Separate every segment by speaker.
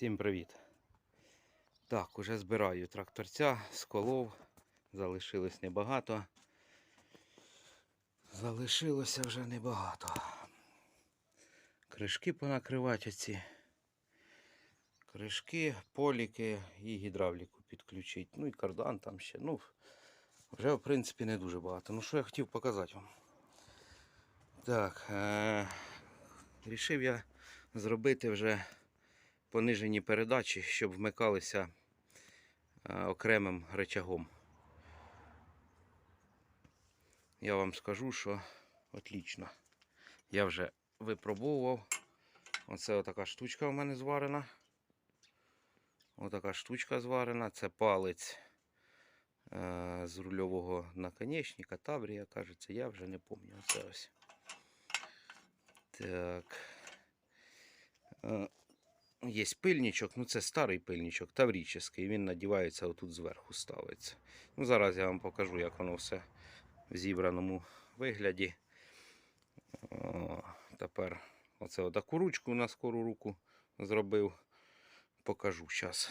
Speaker 1: Всім привіт. Так, уже збираю тракторця з колов. Залишилось небагато. Залишилося вже небагато. Кришки понакривати оці. Кришки, поліки і гідравліку підключити. Ну і кардан там ще. Ну, вже в принципі не дуже багато. Ну що я хотів показати вам. Так, е- рішив я зробити вже понижені передачі, щоб вмикалися е, окремим речагом. Я вам скажу, що отлично. Я вже випробовував. Оце отака штучка у мене зварена. Отака штучка зварена. Це палець е, з рульового наконечника. Таврія, кажеться, я вже не пам'ятаю. Оце ось. Так. Є пильничок, ну це старий пильничок, таврічний, він надівається отут зверху ставиться. Ну, зараз я вам покажу, як воно все в зібраному вигляді. О, тепер оце отаку ручку на скору руку зробив. Покажу зараз.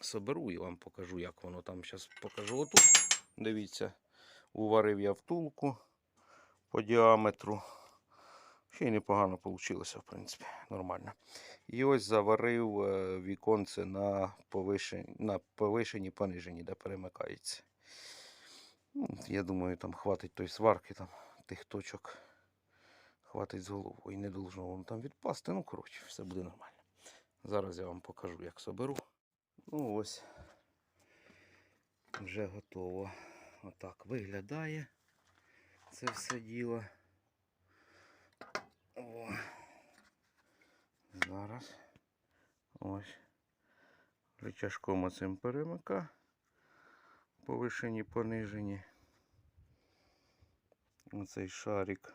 Speaker 1: Соберу і вам покажу, як воно там зараз покажу отут. Дивіться, уварив я втулку по діаметру. Ще й непогано вийшло, в принципі, нормально. І ось заварив е, віконце на повишенні, на повишенні пониженні, де перемикається. Ну, я думаю, там хватить той сварки, там, тих точок. Хватить з головою. І не должно воно там відпасти. Ну, коротше, все буде нормально. Зараз я вам покажу, як соберу. Ну ось. Вже готово. Отак виглядає це все діло. О. Зараз. Ось. Рычажком оцим перемика. Повишені, понижені. Оцей шарик.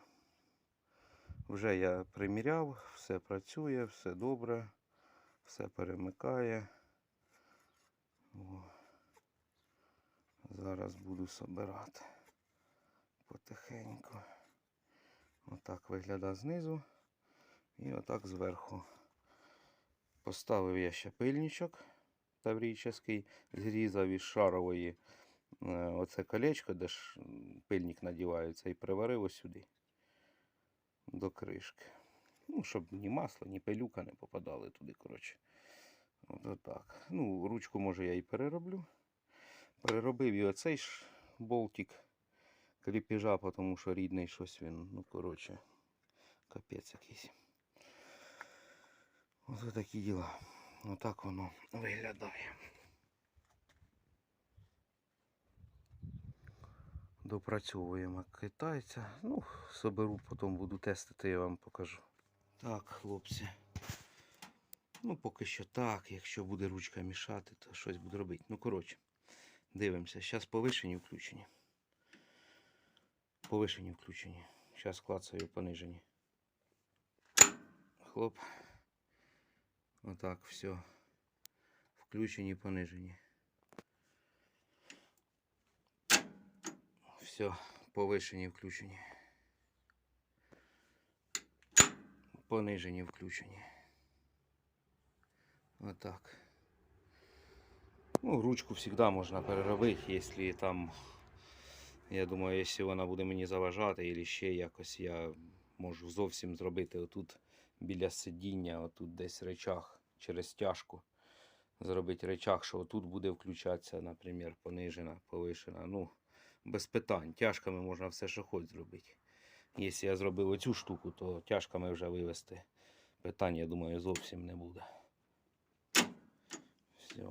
Speaker 1: Вже я приміряв, все працює, все добре, все перемикає. О. Зараз буду собирати потихеньку. Отак виглядає знизу і отак зверху. Поставив я ще пильничок таврійський, зрізав із шарової е, оце колечко, де ж пильник надівається, і приварив сюди до кришки. Ну, щоб ні масло, ні пилюка не попадали туди, коротше. От. Ну, ручку може я і перероблю. Переробив і оцей ж болтик кріпіжа, тому що рідний щось він, ну, коротше, капець якийсь. Ось такі діла. Отак воно виглядає. Допрацьовуємо китайця. Ну, соберу, потім буду тестити, я вам покажу. Так, хлопці. Ну, поки що так. Якщо буде ручка мішати, то щось буду робити. Ну, коротше, дивимося. Зараз повишені включені. Повишені включені. Зараз клацаю понижені. Хлоп. Отак, все. Включені, понижені. Все, повишені, включені. Понижені, включені. Отак. Ну, ручку завжди можна переробити, якщо там, я думаю, якщо вона буде мені заважати, або ще якось я можу зовсім зробити отут біля сидіння, отут десь речах через тяжку. Зробити речах, що отут буде включатися, наприклад, понижена, повишена. Ну, без питань. Тяжками можна все, що хоч зробити. Якщо я зробив оцю штуку, то тяжками вже вивести питань, я думаю, зовсім не буде. Все.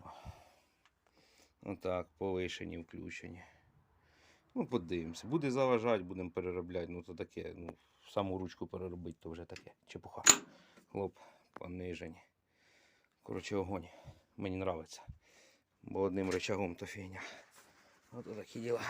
Speaker 1: Отак, повишені, включені. Ну, подивимося. Буде заважати, будемо переробляти. Ну, то таке, ну, саму ручку переробити, то вже таке. Чепуха. Хлоп, понижені. Коротше, огонь. Мені подобається. Бо одним рычагом то фігня. Ось такі діла.